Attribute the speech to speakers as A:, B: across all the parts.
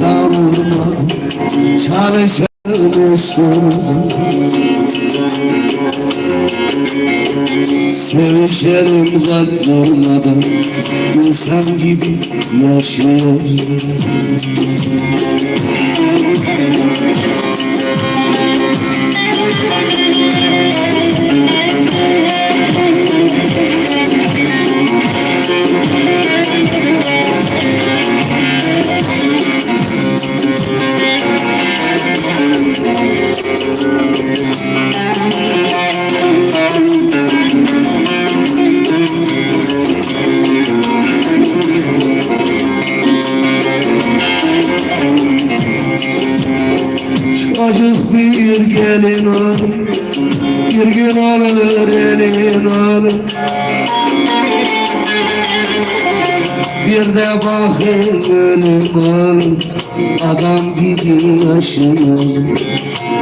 A: Savurma Çalışalım istiyoruz Sevişelim kalp durmadan İnsan gibi yaşıyoruz bir gelin alır Bir gün alır elin alır Bir de bakın ölüm alır Adam gibi yaşıyor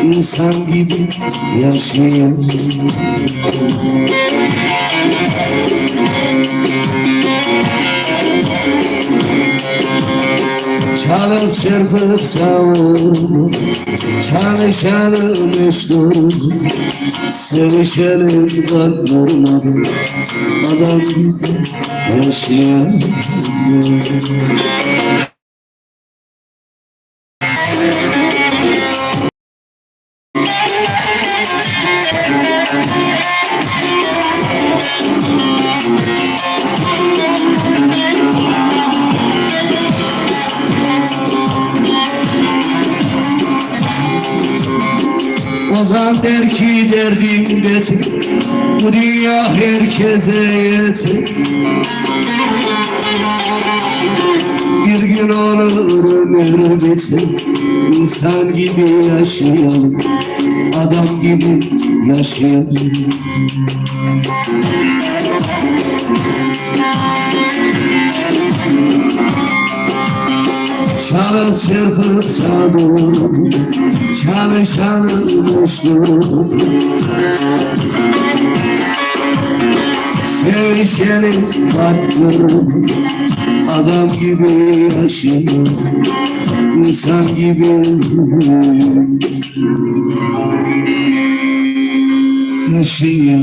A: İnsan gibi yaşıyor Çalıp çırpıp savurma Çalışalım üstümüz Sevişelim kalp durmadan Adam gibi yaşayalım Ozan der ki derdim beter Bu dünya herkese yeter Bir gün olur ömür biter İnsan gibi yaşayalım Adam gibi yaşayalım Çalıp çırpıp çalalım Çalışalım üstüm Sevişelim tatlım Adam gibi yaşıyor İnsan gibi. Yaşıyor